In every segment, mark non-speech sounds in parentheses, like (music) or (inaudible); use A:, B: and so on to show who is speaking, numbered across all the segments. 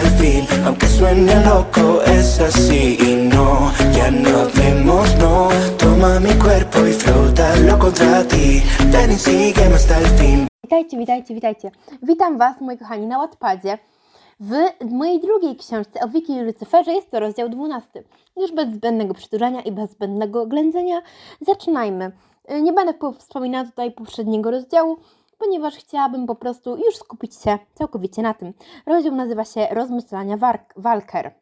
A: fin. Aunque suene loco, es así y no, ya no no. Toma mi cuerpo y flótalo contra ti. Ven y sígueme hasta el fin.
B: Witajcie, witajcie, witajcie. Witam Was, moi kochani, na Wattpadzie. W mojej drugiej książce o Wiki i Lucyferze jest to rozdział 12. Już bez zbędnego przyturzania i bez zbędnego ględzenia zaczynajmy. Y, Nie będę po- wspominała tutaj poprzedniego rozdziału, ponieważ chciałabym po prostu już skupić się całkowicie na tym. Rozdział nazywa się Rozmyślania Walker.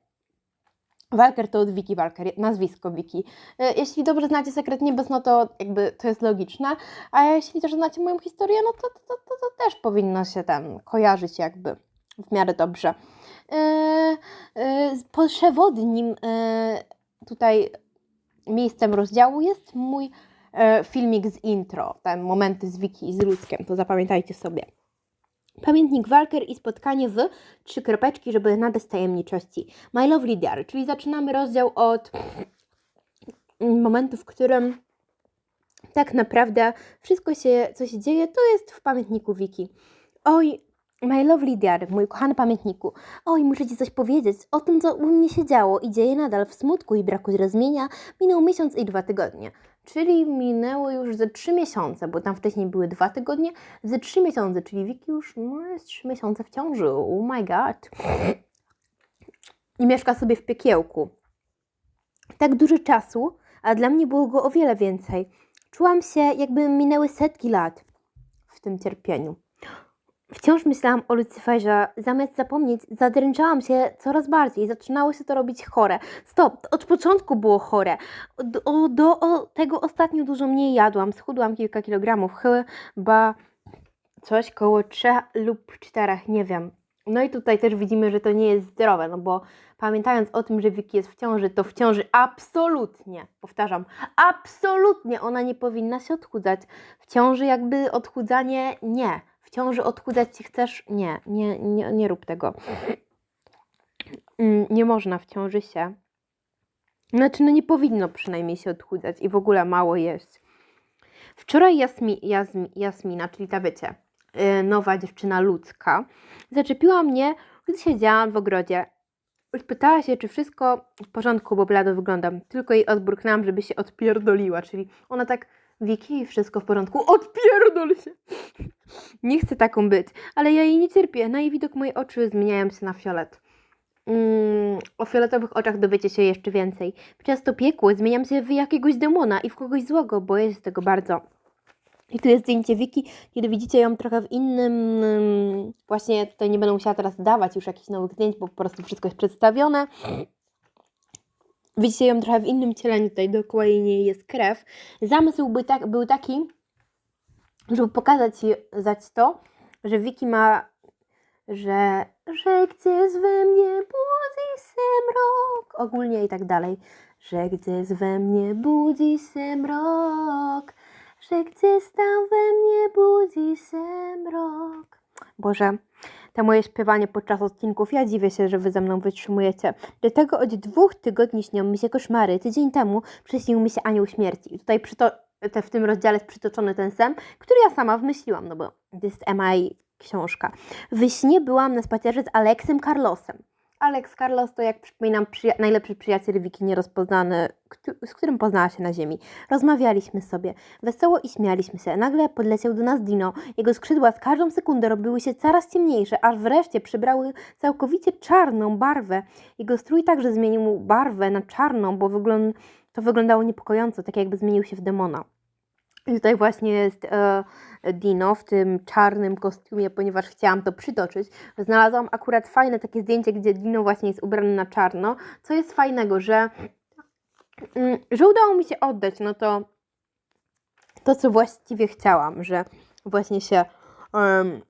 B: Walker to od Wiki Walker, nazwisko Wiki. Y, Jeśli dobrze znacie Sekret Niebios, no to jakby to jest logiczne, a jeśli też znacie moją historię, no to, to, to, to, też powinno się tam kojarzyć jakby w miarę dobrze. Yy, yy, przewodnim yy, tutaj miejscem rozdziału jest mój filmik z intro, te momenty z Wiki i z Ludzkiem, to zapamiętajcie sobie. Pamiętnik Walker i spotkanie w trzy kropeczki, żeby nadać tajemniczości. My Lovely Diary, czyli zaczynamy rozdział od momentu, w którym tak naprawdę wszystko się, co się dzieje, to jest w pamiętniku Wiki. Oj, my lovely diary, mój kochany pamiętniku. Oj, muszę Ci coś powiedzieć o tym, co u mnie się działo i dzieje nadal w smutku i braku zrozumienia. Minął miesiąc i dwa tygodnie. Czyli minęło już ze trzy miesiące, bo tam wcześniej były dwa tygodnie, ze trzy miesiące, czyli Wiki już no, jest trzy miesiące w ciąży. Oh my god. I mieszka sobie w piekiełku. Tak dużo czasu, a dla mnie było go o wiele więcej. Czułam się, jakby minęły setki lat w tym cierpieniu. Wciąż myślałam o Lucyferze. Zamiast zapomnieć, zadręczałam się coraz bardziej. Zaczynało się to robić chore. Stop, to od początku było chore. Do, do o, tego ostatnio dużo mniej jadłam. Schudłam kilka kilogramów. Chyba coś koło 3 lub 4, nie wiem. No i tutaj też widzimy, że to nie jest zdrowe, no bo pamiętając o tym, że Wiki jest w ciąży, to w ciąży absolutnie, powtarzam, absolutnie ona nie powinna się odchudzać. W ciąży jakby odchudzanie nie. Ciąży odchudzać się chcesz? Nie, nie, nie, nie rób tego. Mm, Nie można w ciąży się. Znaczy, no nie powinno przynajmniej się odchudzać i w ogóle mało jeść. Wczoraj Jasmi, Jasmi, Jasmina, czyli ta wiecie, yy, nowa dziewczyna ludzka, zaczepiła mnie, gdy siedziałam w ogrodzie. Pytała się, czy wszystko w porządku, bo blado wyglądam. Tylko jej odburknęłam, żeby się odpierdoliła, czyli ona tak, Wiki, wszystko w porządku, odpierdol się. Nie chcę taką być, ale ja jej nie cierpię. Na jej widok moje oczy zmieniają się na fiolet. Mm, o fioletowych oczach dowiecie się jeszcze więcej. Przez to piekło zmieniam się w jakiegoś demona i w kogoś złego, boję się tego bardzo. I tu jest zdjęcie Wiki, kiedy widzicie ją trochę w innym. mm, Właśnie tutaj nie będę musiała teraz dawać już jakichś nowych zdjęć, bo po prostu wszystko jest przedstawione. Widzicie ją trochę w innym cieleniu, tutaj dookoła jej nie jest krew. Zamysł był, tak, był taki, żeby pokazać to, że Wiki ma, że, że gdzieś we mnie budzi się mrok, ogólnie i tak dalej, że gdzieś we mnie budzi się mrok, że gdzieś tam we mnie budzi się mrok. Boże, to moje śpiewanie podczas odcinków, ja dziwię się, że wy ze mną wytrzymujecie. Dlatego od dwóch tygodni śnią mi się koszmary. Tydzień temu przyśnił mi się anioł śmierci. I tutaj przyto- te, w tym rozdziale jest przytoczony ten sen, który ja sama wymyśliłam, no bo to jest MI książka. W śnie byłam na spacerze z Aleksem Carlosem. Alex Carlos to, jak przypominam, przyja- najlepszy przyjaciel Wiki nierozpoznany, z którym poznała się na ziemi. Rozmawialiśmy sobie, wesoło i śmialiśmy się. Nagle podleciał do nas Dino. Jego skrzydła z każdą sekundę robiły się coraz ciemniejsze, aż wreszcie przybrały całkowicie czarną barwę. Jego strój także zmienił barwę na czarną, bo wygląd- to wyglądało niepokojąco, tak jakby zmienił się w demona. I tutaj właśnie jest e, Dino w tym czarnym kostiumie, ponieważ chciałam to przytoczyć. Znalazłam akurat fajne takie zdjęcie, gdzie Dino właśnie jest ubrany na czarno. Co jest fajnego, że, mm, że udało mi się oddać, no to to, co właściwie chciałam, że właśnie się em,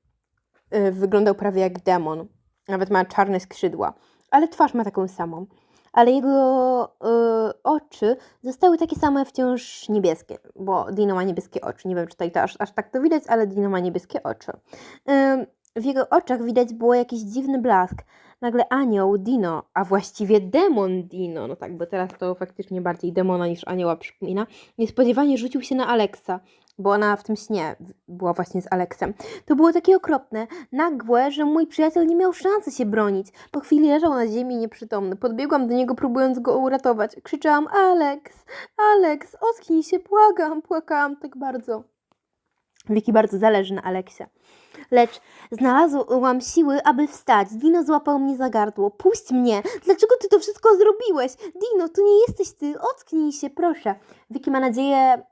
B: y, wyglądał prawie jak demon. Nawet ma czarne skrzydła, ale twarz ma taką samą. Ale jego y, oczy zostały takie same wciąż niebieskie, bo Dino ma niebieskie oczy. Nie wiem, czy tutaj to aż, aż tak to widać, ale Dino ma niebieskie oczy. Ym, w jego oczach widać było jakiś dziwny blask. Nagle anioł Dino, a właściwie demon Dino, no tak, bo teraz to faktycznie bardziej demona niż anioła przypomina, niespodziewanie rzucił się na Alexa. Bo ona w tym śnie była właśnie z Aleksem. To było takie okropne, nagłe, że mój przyjaciel nie miał szansy się bronić. Po chwili leżał na ziemi nieprzytomny. Podbiegłam do niego, próbując go uratować. Krzyczałam: Aleks, Aleks, ocknij się, błagam, płakałam tak bardzo. Wiki bardzo zależy na Aleksie. Lecz znalazłam siły, aby wstać. Dino złapał mnie za gardło. Puść mnie! Dlaczego ty to wszystko zrobiłeś? Dino, to nie jesteś ty. Ocknij się, proszę. Wiki ma nadzieję,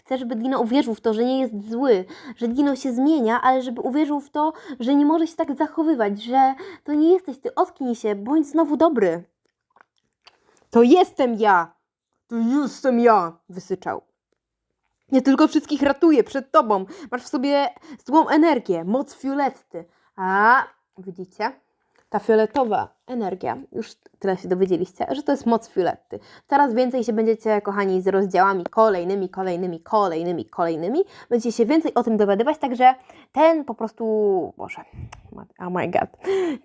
B: chce, żeby Dino uwierzył w to, że nie jest zły, że Dino się zmienia, ale żeby uwierzył w to, że nie może się tak zachowywać, że to nie jesteś ty. Ocknij się, bądź znowu dobry. To jestem ja! To jestem ja! Wysyczał. Nie tylko wszystkich ratuję przed tobą. Masz w sobie złą energię, moc fioletty. A, widzicie? Ta fioletowa energia, już tyle się dowiedzieliście, że to jest moc fioletty. Coraz więcej się będziecie, kochani, z rozdziałami kolejnymi, kolejnymi, kolejnymi, kolejnymi. Będziecie się więcej o tym dowiadywać, także ten po prostu, Boże, oh my god,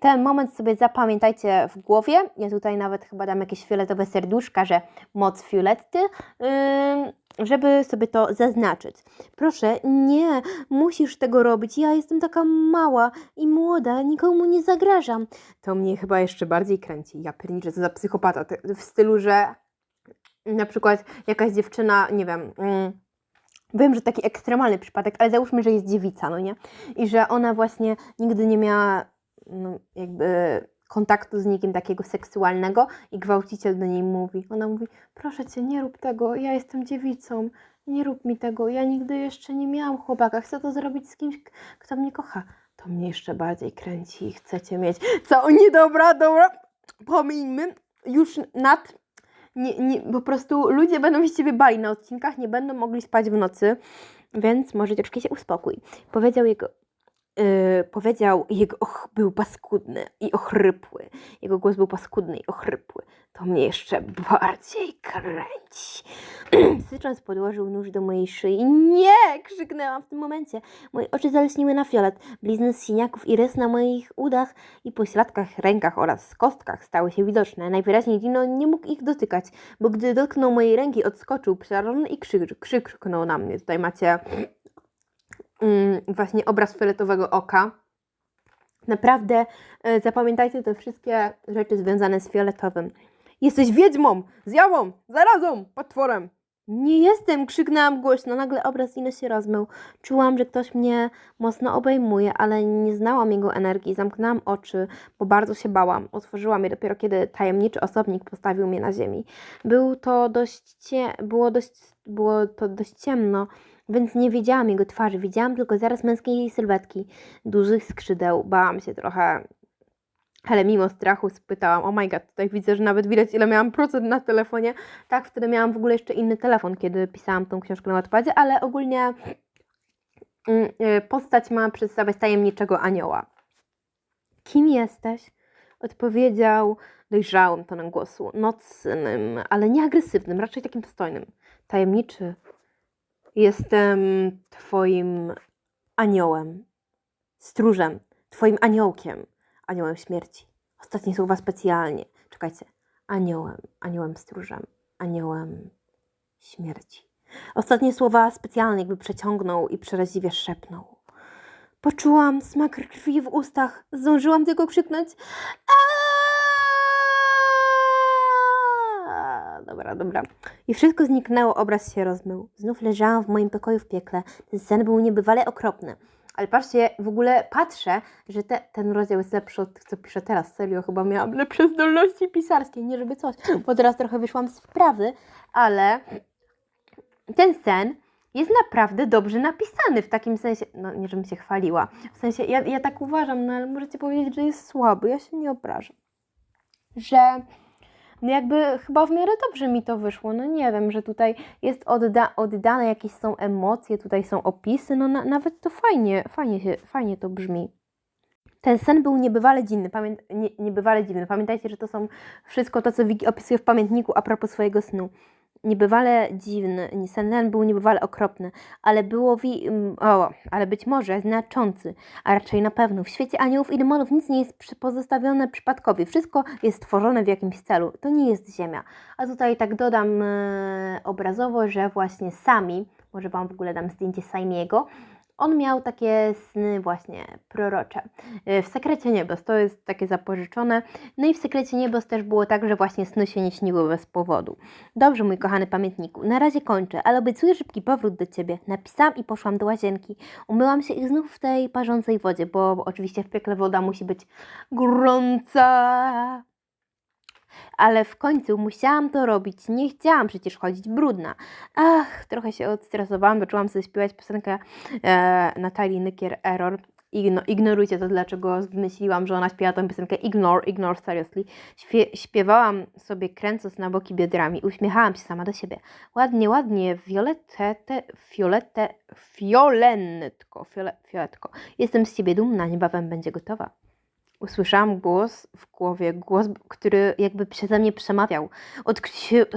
B: ten moment sobie zapamiętajcie w głowie. Ja tutaj nawet chyba dam jakieś fioletowe serduszka, że moc fioletty. Yy, żeby sobie to zaznaczyć. Proszę, nie, musisz tego robić. Ja jestem taka mała i młoda, nikomu nie zagrażam. To mnie chyba jeszcze bardziej kręci. Ja pierniczę, co za psychopata. W stylu, że na przykład jakaś dziewczyna, nie wiem... Mm, Wiem, że taki ekstremalny przypadek, ale załóżmy, że jest dziewica, no nie? I że ona właśnie nigdy nie miała no, jakby kontaktu z nikim takiego seksualnego i gwałciciel do niej mówi. Ona mówi, proszę cię, nie rób tego, ja jestem dziewicą, nie rób mi tego, ja nigdy jeszcze nie miałam chłopaka, chcę to zrobić z kimś, kto mnie kocha. To mnie jeszcze bardziej kręci i chcecie mieć. Co? Nie, dobra, dobra, pomińmy. Już nad nie, nie, po prostu ludzie będą się ciebie bali na odcinkach, nie będą mogli spać w nocy, więc może troszkę się uspokój. Powiedział jego, yy, powiedział, jego och, był paskudny i ochrypły. Jego głos był paskudny i ochrypły. To mnie jeszcze bardziej kręci. (clears throat) Sycząc podłożył nóż do mojej szyi. Nie! krzyknęłam w tym momencie. Moje oczy zaleśniły na fiolet. Blizny z siniaków i rys na moich udach i pośladkach, rękach oraz kostkach stały się widoczne. Najwyraźniej Dino nie mógł ich dotykać, bo gdy dotknął mojej ręki, odskoczył przerażony i krzyk, krzyknął na mnie. Tutaj macie właśnie obraz fioletowego oka. Naprawdę e, zapamiętajcie te wszystkie rzeczy związane z fioletowym. Jesteś wiedźmą, zjawą, zarazą, potworem. Nie jestem, krzyknęłam głośno. Nagle obraz Dino się rozmył. Czułam, że ktoś mnie mocno obejmuje, ale nie znałam jego energii. Zamknęłam oczy, bo bardzo się bałam. Otworzyłam je dopiero, kiedy tajemniczy osobnik postawił mnie na ziemi. Był to dość cie... było, dość... było to dość ciemno, więc nie widziałam jego twarzy. Widziałam tylko zaraz męskiej sylwetki, dużych skrzydeł. Bałam się trochę, ale mimo strachu spytałam, oh my god, tutaj widzę, że nawet widać ile miałam procent na telefonie. Tak, wtedy miałam w ogóle jeszcze inny telefon, kiedy pisałam tą książkę na Wattpadzie, ale ogólnie mm, y, postać ma przedstawiać tajemniczego anioła. Kim jesteś? Odpowiedział dojrzałym tonem głosu, nocnym, ale nie agresywnym, raczej takim dostojnym. Tajemniczy. Jestem twoim aniołem, stróżem, twoim aniołkiem, aniołem śmierci. Ostatnie słowa specjalnie. Czekajcie. Aniołem, aniołem stróżem, aniołem śmierci. Ostatnie słowa specjalnie jakby przeciągnął i przeraźliwie szepnął. Poczułam smak krwi w ustach. Zdążyłam tylko krzyknąć. "Aaaa!" Dobra, dobra. I wszystko zniknęło, obraz się rozmył. Znów leżałam w moim pokoju w piekle. Ten sen był niebywale okropny. Ale patrzcie, w ogóle patrzę, że te, ten rozdział jest lepszy od tych, co piszę teraz. Serio, chyba miałam lepsze zdolności pisarskie, nie żeby coś, bo teraz trochę wyszłam z wprawy, ale ten sen jest naprawdę dobrze napisany w takim sensie, no nie żebym się chwaliła, w sensie ja, ja tak uważam, no ale możecie powiedzieć, że jest słaby, ja się nie obrażam. Że no jakby chyba w miarę dobrze mi to wyszło, no nie wiem, że tutaj jest odda oddane jakieś są emocje, tutaj są opisy, no na nawet to fajnie, fajnie, się, fajnie to brzmi. Ten sen był niebywale dziwny, pamię nie, niebywale dziwny. Pamiętajcie, że to są wszystko to, co Wiki opisuje w pamiętniku a propos swojego snu. Niebywale dziwny, ten był niebywale okropny, ale było wi- o, ale być może znaczący, a raczej na pewno. W świecie aniołów i demonów nic nie jest pozostawione przypadkowi. Wszystko jest stworzone w jakimś celu. To nie jest ziemia. A tutaj tak dodam e, obrazowo, że właśnie sami, Może Wam w ogóle dam zdjęcie Saimiego. On miał takie sny właśnie prorocze. Y, W Sekrecie Niebios to jest takie zapożyczone. No i w Sekrecie Niebios też było tak, że właśnie sny się nie śniły bez powodu. Dobrze, mój kochany pamiętniku, na razie kończę, ale obiecuję szybki powrót do Ciebie. Napisałam i poszłam do łazienki. Umyłam się i znów w tej parzącej wodzie, bo oczywiście w piekle woda musi być gorąca. Ale w końcu musiałam to robić. Nie chciałam przecież chodzić brudna. Ach, trochę się odstresowałam, zaczęłam sobie śpiewać piosenkę e, Natalii Nykier Error. Igno, ignorujcie to, dlaczego wymyśliłam, że ona śpiewa tę piosenkę Ignore, ignore seriously. Śpie, śpiewałam sobie kręcąc na boki biodrami, uśmiechałam się sama do siebie. Ładnie, ładnie, fioletę, fioletę, fiolentko, fiole, fioletko. Jestem z ciebie dumna, niebawem będzie gotowa. Usłyszałam głos w głowie, głos, który jakby przeze mnie przemawiał. Od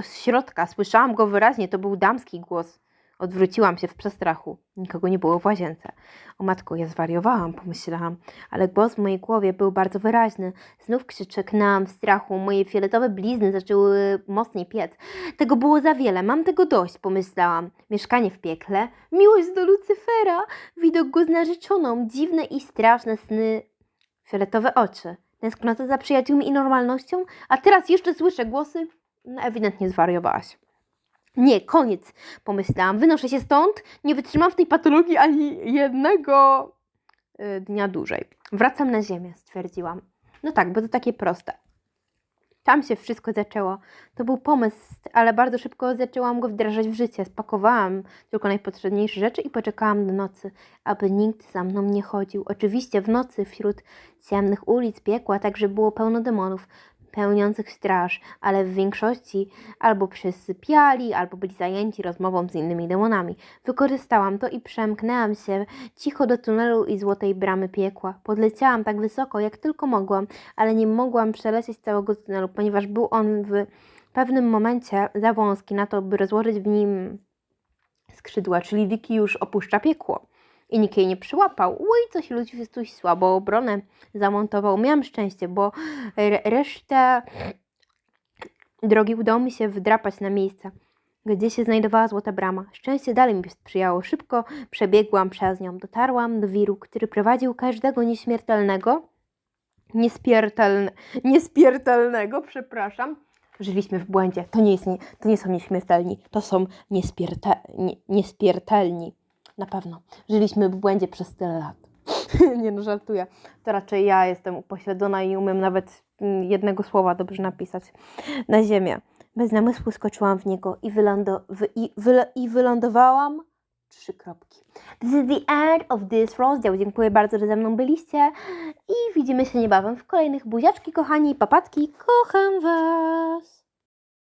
B: środka słyszałam go wyraźnie, to był damski głos. Odwróciłam się w przestrachu. Nikogo nie było w łazience. O matko, ja zwariowałam, pomyślałam, ale głos w mojej głowie był bardzo wyraźny. Znów krzyczeknęłam w strachu, moje fioletowe blizny zaczęły mocniej piec. Tego było za wiele, mam tego dość, pomyślałam. Mieszkanie w piekle, miłość do Lucyfera, widok go z narzeczoną, dziwne i straszne sny, fioletowe oczy, tęsknota za przyjaciółmi i normalnością, a teraz jeszcze słyszę głosy. No ewidentnie zwariowałaś. Nie, koniec, pomyślałam. Wynoszę się stąd, nie wytrzymam w tej patologii ani jednego y, dnia dłużej. Wracam na ziemię, stwierdziłam. No tak, bo to takie proste. Tam się wszystko zaczęło. To był pomysł, ale bardzo szybko zaczęłam go wdrażać w życie. Spakowałam tylko najpotrzebniejsze rzeczy i poczekałam do nocy, aby nikt za mną nie chodził. Oczywiście w nocy wśród ciemnych ulic piekła także było pełno demonów pełniących straż, ale w większości albo przysypiali, albo byli zajęci rozmową z innymi demonami. Wykorzystałam to i przemknęłam się cicho do tunelu i złotej bramy piekła. Podleciałam tak wysoko, jak tylko mogłam, ale nie mogłam przelecieć całego tunelu, ponieważ był on w pewnym momencie za wąski na to, by rozłożyć w nim skrzydła, czyli Wiki już opuszcza piekło. I nikt jej nie przyłapał. Oj, coś ludzi coś słabo obronę zamontował. Miałam szczęście, bo re- resztę drogi udało mi się wdrapać na miejsce, gdzie się znajdowała złota brama. Szczęście dalej mi sprzyjało. Szybko przebiegłam przez nią. Dotarłam do wiru, który prowadził każdego nieśmiertelnego, niespiertelne, niespiertelnego, przepraszam. Żyliśmy w błędzie. To nie, jest to nie są nieśmiertelni, to są niespierte, nie, niespiertelni. Na pewno. Żyliśmy w błędzie przez tyle lat. (laughs) nie no, żartuję. To raczej ja jestem upośledzona i umiem nawet mm, jednego słowa dobrze napisać na ziemię. Bez namysłu skoczyłam w niego i, wylądo, wy, i, i wylądowałam trzy kropki. This is the end of this rozdział. Dziękuję bardzo, że ze mną byliście i widzimy się niebawem w kolejnych buziaczki, kochani, papatki. Kocham Was!